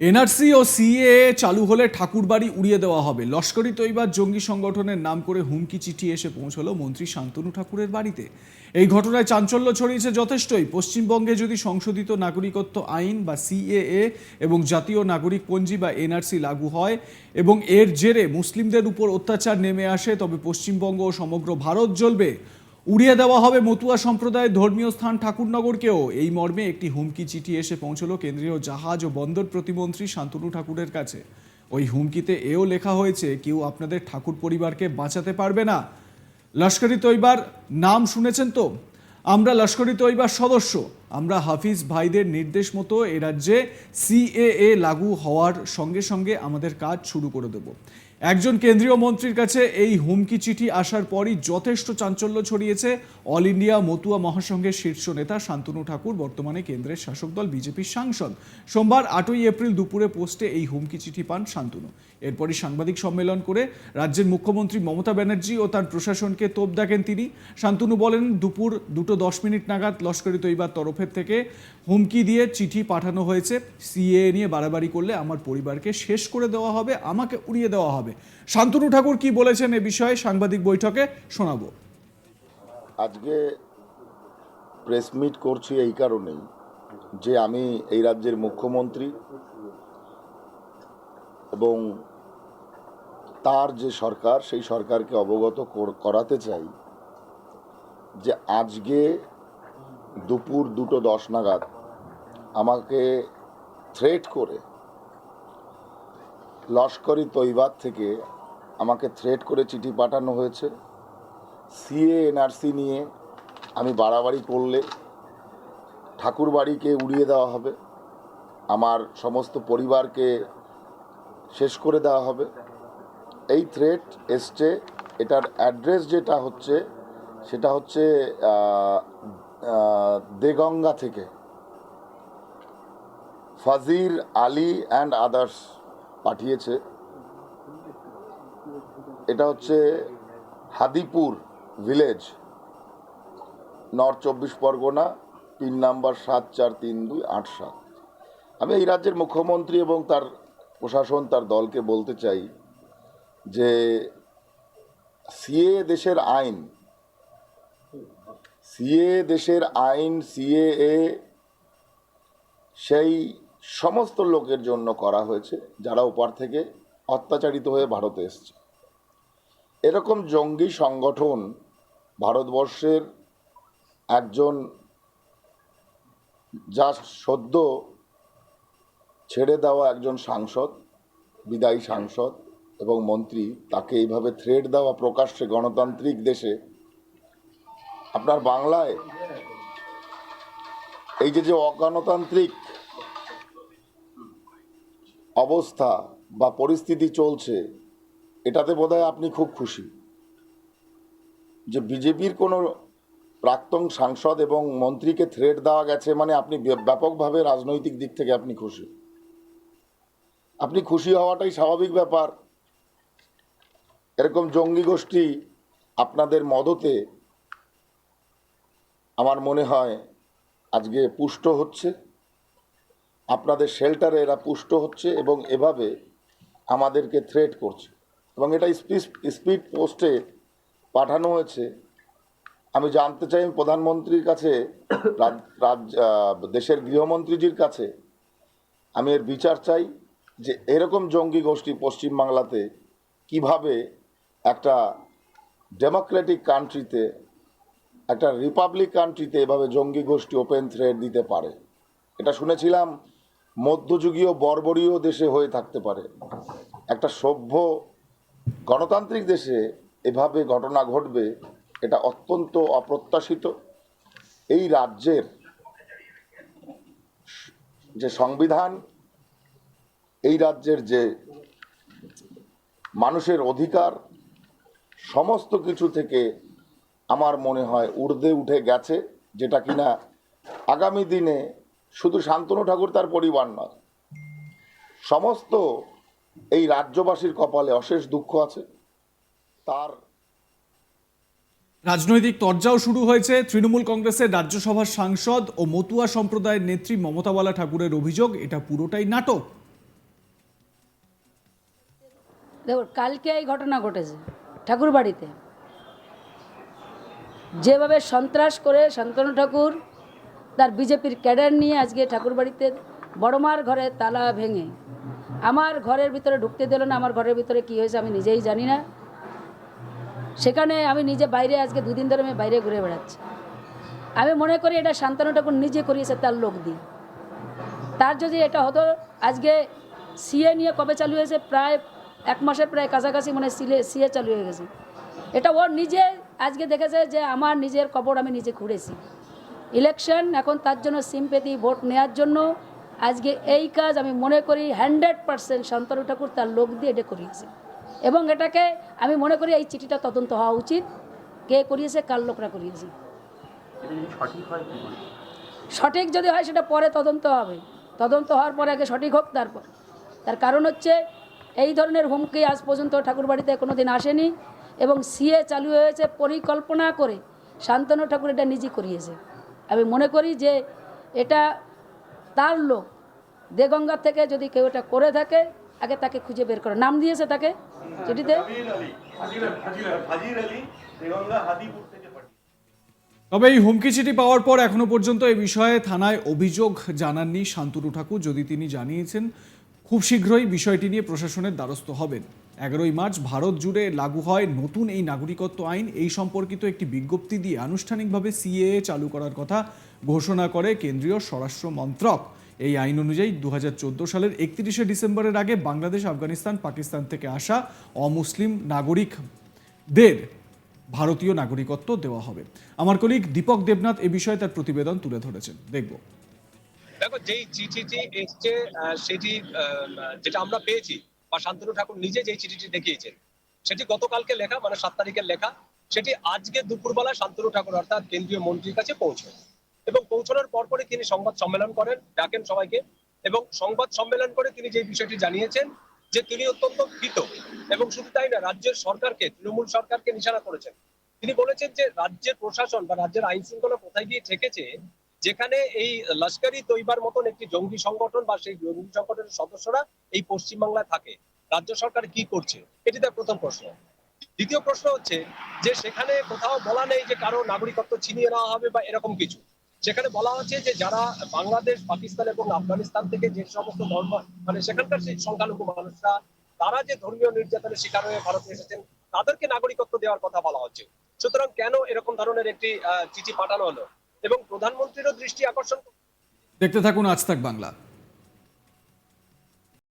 NRC ও CA চালু হলে ঠাকুরবাড়ি উড়িয়ে দেওয়া হবে। লস্করি তৈবার জঙ্গি সংগঠনের নাম করে হুমকি চিঠি এসে পৌঁছলো মন্ত্রী শান্তনু ঠাকুরের বাড়িতে। এই ঘটনায় চাঞ্চল্য ছড়িয়েছে যথেষ্টই। পশ্চিমবঙ্গে যদি সংশোধিত নাগরিকত্ব আইন বা সিএএ এবং জাতীয় নাগরিক পঞ্জি বা এনআরসি লাগু হয় এবং এর জেরে মুসলিমদের উপর অত্যাচার নেমে আসে, তবে পশ্চিমবঙ্গ ও সমগ্র ভারত জ্বলবে। উড়িয়ে দেওয়া হবে মতুয়া সম্প্রদায়ের ধর্মীয় স্থান ঠাকুরনগরকেও। এই মর্মে একটি হুমকি চিঠি এসে পৌঁছল কেন্দ্রীয় জাহাজ ও বন্দর প্রতিমন্ত্রী শান্তনু ঠাকুরের কাছে। ওই হুমকিতে এও লেখা হয়েছে, কেউ আপনাদের ঠাকুর পরিবারকে বাঁচাতে পারবে না। লস্করি তৈবার, নাম শুনেছেন তো? আমরা লস্করি তৈবার সদস্য। আমরা হাফিজ ভাইদের নির্দেশ মতো এ রাজ্যে সিএএ লাগু হওয়ার সঙ্গে সঙ্গে আমাদের কাজ শুরু করে দেব। একজন কেন্দ্রীয় মন্ত্রীর কাছে এই হুমকি চিঠি আসার পরই যথেষ্ট চাঞ্চল্য ছড়িয়েছে অল ইন্ডিয়া মতুয়া মহাসংঘের শীর্ষ নেতা শান্তনু ঠাকুর, বর্তমানে কেন্দ্রের শাসক দল বিজেপির সাংসদ। সোমবার আটই এপ্রিল দুপুরে পোস্টে এই হুমকি চিঠি পান শান্তনু। এরপরই সাংবাদিক সম্মেলন করে রাজ্যের মুখ্যমন্ত্রী মমতা ব্যানার্জি ও তার প্রশাসনকে তোপ দেখেন তিনি। শান্তনু বলেন, দুপুর দুটো দশ মিনিট নাগাদ লস্করি তৈবার তরফের থেকে হুমকি দিয়ে চিঠি পাঠানো হয়েছে। সিএ নিয়ে বাড়াবাড়ি করলে আমার পরিবারকে শেষ করে দেওয়া হবে, আমাকে উড়িয়ে দেওয়া হবে। শান্তনু ঠাকুর কি বলেছেন এ বিষয়ে সাংবাদিক বৈঠকে শোনাবো। আজকে প্রেস মিট করছি এই কারণেই যে আমি এই রাজ্যের মুখ্যমন্ত্রী এবং তার যে সরকার, সেই সরকারকে অবগত করাতে চাই যে আজকে দুপুর দুটো দশ নাগাদ আমাকে থ্রেট করে লস্করি তৈবাদ থেকে আমাকে থ্রেট করে চিঠি পাঠানো হয়েছে। সিএ এনআরসি নিয়ে আমি বাড়াবাড়ি করলে ঠাকুর বাড়িকে উড়িয়ে দেওয়া হবে, আমার সমস্ত পরিবারকে শেষ করে দেওয়া হবে। এই থ্রেট এসছে, এটার অ্যাড্রেস যেটা হচ্ছে, সেটা হচ্ছে দেগঙ্গা থেকে। ফাজির আলী অ্যান্ড আদার্স পাঠিয়েছে। এটা হচ্ছে হাদিপুর ভিলেজ নর্থ চব্বিশ পরগনা পিন নাম্বার সাত চার তিন দুই আট সাত। আমি এই রাজ্যের মুখ্যমন্ত্রী এবং তার প্রশাসন, তার দলকে বলতে চাই যে, সিএ দেশের আইন সিএ দেশের আইন সিএএ সেই সমস্ত লোকের জন্য করা হয়েছে, যারা ওপার থেকে অত্যাচারিত হয়ে ভারতে এসছে। এরকম জঙ্গি সংগঠন ভারতবর্ষের একজন যা সদ্য ছেড়ে দেওয়া একজন সাংসদ, বিদায়ী সাংসদ এবং মন্ত্রী, তাকে এইভাবে থ্রেড দেওয়া প্রকাশ্যে গণতান্ত্রিক দেশে আপনার বাংলায় এই যে যে অগণতান্ত্রিক অবস্থা বা পরিস্থিতি চলছে, এটাতে বোধহয় আপনি খুব খুশি যে বিজেপির কোনো প্রাক্তন সাংসদ এবং মন্ত্রীকে থ্রেট দেওয়া গেছে মানে আপনি ব্যাপকভাবে রাজনৈতিক দিক থেকে আপনি খুশি। আপনি খুশি হওয়াটাই স্বাভাবিক ব্যাপার। এরকম জঙ্গি গোষ্ঠী আপনাদের মদতে আমার মনে হয় আজকে পুষ্ট হচ্ছে। আপনাদের শেল্টারে এরা পুষ্ট হচ্ছে এবং এভাবে আমাদেরকে থ্রেট করছে। এবং এটা স্পিড পোস্টে পাঠানো হয়েছে। আমি জানতে চাই প্রধানমন্ত্রীর কাছে দেশের গৃহমন্ত্রীজির কাছে, আমি এর বিচার চাই যে এরকম জঙ্গি গোষ্ঠী পশ্চিমবাংলাতে কীভাবে একটা ডেমোক্রেটিক কান্ট্রিতে একটা রিপাবলিক কান্ট্রিতে এভাবে জঙ্গি গোষ্ঠী ওপেন থ্রেড দিতে পারে। এটা শুনেছিলাম, মধ্যযুগীয় বর্বরীয় দেশে হয়ে থাকতে পারে। একটা সভ্য গণতান্ত্রিক দেশে এভাবে ঘটনা ঘটবে, এটা অত্যন্ত অপ্রত্যাশিত। এই রাজ্যের যে সংবিধান, এই রাজ্যের যে মানুষের অধিকার, সমস্ত কিছু থেকে আমার মনে হয় ঊর্ধ্বে উঠে গেছে যেটা কিনা আগামী দিনে শুধু শান্তনু ঠাকুর তার পরিবার নয় সমস্ত এই রাজ্যবাসীর কপালে অশেষ দুঃখ আছে। তার রাজনৈতিক তরজাও শুরু হয়েছে তৃণমূল কংগ্রেসের রাজ্যসভার সাংসদ ও মতুয়া সম্প্রদায়ের নেত্রী মমতাবালা ঠাকুরের অভিযোগ এটা পুরোটাই নাটক। দেখো কালকে এই ঘটনা ঘটেছে ঠাকুরবাড়িতে। যেভাবে সন্ত্রাস করে শান্তনু ঠাকুর তার বিজেপির ক্যাডার নিয়ে আজকে ঠাকুরবাড়িতে বড়মার ঘরে তালা ভেঙে আমার ঘরের ভিতরে ঢুকতে দিল না, আমার ঘরের ভিতরে কী হয়েছে আমি নিজেই জানি না। সেখানে আমি নিজে বাইরে আজকে দুদিন ধরে আমি বাইরে ঘুরে বেড়াচ্ছি। আমি মনে করি এটা শান্তনু ঠাকুর নিজে করিয়েছে, তার লোক দিয়ে। তার যদি এটা হতো, আজকে সিএ নিয়ে কবে চালু হয়েছে, প্রায় এক মাসের প্রায় কাছাকাছি মানে সিলে সিএ চালু হয়ে গেছে। এটা ওর নিজে আজকে দেখেছে যে আমার নিজের কবর আমি নিজে খুঁড়েছি। ইলেকশন এখন তার জন্য সিম্পেতি ভোট নেওয়ার জন্য আজকে এই কাজ আমি মনে করি হান্ড্রেড পার্সেন্ট শান্তনু ঠাকুর তার লোক দিয়ে এটা করিয়েছে। এবং এটাকে আমি মনে করি এই চিঠিটা তদন্ত হওয়া উচিত, কে করিয়েছে, কার লোকরা করিয়েছে। সঠিক যদি হয় সেটা পরে তদন্ত হবে। তদন্ত হওয়ার পরে আগে সঠিক হোক তারপর। তার কারণ হচ্ছে এই ধরনের হুমকি আজ পর্যন্ত ঠাকুরবাড়িতে কোনো দিন আসেনি। এবং সিএ চালু হয়েছে পরিকল্পনা করে। শান্তনু ঠাকুর এটা নিজে করিয়েছে। আমি মনে করি যে এটা তার লোক। দেগঙ্গা থেকে যদি কেউ এটা করে থাকে, আগে তাকে খুঁজে বের করে। নাম দিয়েছে তাকে? চিঠিতে তবে এই হুমকি চিঠি পাওয়ার পর এখনও পর্যন্ত এই বিষয়ে থানায় অভিযোগ জানাননি শান্তনু ঠাকুর। যদি তিনি জানিয়েছেন, খুব শীঘ্রই বিষয়টি নিয়ে প্রশাসনের দ্বারস্থ হবেন। এগারোই মার্চ ভারত জুড়ে লাগু হয় নতুন এই নাগরিকত্ব আইন। এই সম্পর্কিত একটি বিজ্ঞপ্তি দিয়ে আনুষ্ঠানিকভাবে সিএএ চালু করার কথা ঘোষণা করে কেন্দ্রীয় স্বরাষ্ট্র মন্ত্রক। এই আইন অনুযায়ী দুহাজার চোদ্দ সালের একত্রিশে ডিসেম্বরের আগে বাংলাদেশ, আফগানিস্তান, পাকিস্তান থেকে আসা অমুসলিম নাগরিকদের ভারতীয় নাগরিকত্ব দেওয়া হবে। আমার কলিগ দীপক দেবনাথ এ বিষয়ে তার প্রতিবেদন তুলে ধরেছেন। দেখব। দেখো, যেই চিঠিটি এসছে সেটি যেটা আমরা পেয়েছি বা শান্তনু ঠাকুর নিজে যেই চিঠিটি দেখিয়েছেন, সেটি গতকালকে লেখা মানে সাত তারিখের লেখা, সেটি আজকে দুপুরবেলা শান্তনু ঠাকুর অর্থাৎ কেন্দ্রীয় মন্ত্রীর কাছে পৌঁছয়। এবং পৌঁছানোর পরপরই তিনি সংবাদ সম্মেলন করেন, ডাকেন সবাইকে, এবং সংবাদ সম্মেলন করে তিনি যে বিষয়টি জানিয়েছেন, যে তিনি অত্যন্ত ভীত, এবং শুধু তাই না, রাজ্যের সরকারকে, তৃণমূল সরকারকে নিশানা করেছেন। তিনি বলেছেন যে রাজ্যের প্রশাসন বা রাজ্যের আইন শৃঙ্খলা কোথায় গিয়ে ঠেকেছে যেখানে এই লস্করি তৈবার মতন একটি জঙ্গি সংগঠন বা সেই জঙ্গি সংগঠনের সদস্যরা এই পশ্চিমবাংলায় থাকে। রাজ্য সরকার কি করছে? এটি তার প্রথম প্রশ্ন। দ্বিতীয় প্রশ্ন হচ্ছে যে সেখানে কোথাও বলা নেই যে কারও নাগরিকত্ব ছিনিয়ে নেওয়া হবে বা এরকম কিছু। সেখানে বলা হচ্ছে যে যারা বাংলাদেশ, পাকিস্তান এবং আফগানিস্তান থেকে যে সমস্ত ধর্ম মানে সেখানকার সেই সংখ্যালঘু মানুষরা, তারা যে ধর্মীয় নির্যাতনের শিকার হয়ে ভারতে এসেছেন, তাদেরকে নাগরিকত্ব দেওয়ার কথা বলা হচ্ছে। সুতরাং কেন এরকম ধরনের একটি চিঠি পাঠানো হলো? এবং প্রধানমন্ত্রীরও দৃষ্টি আকর্ষণ দেখতে থাকুন আজ তাক বাংলা।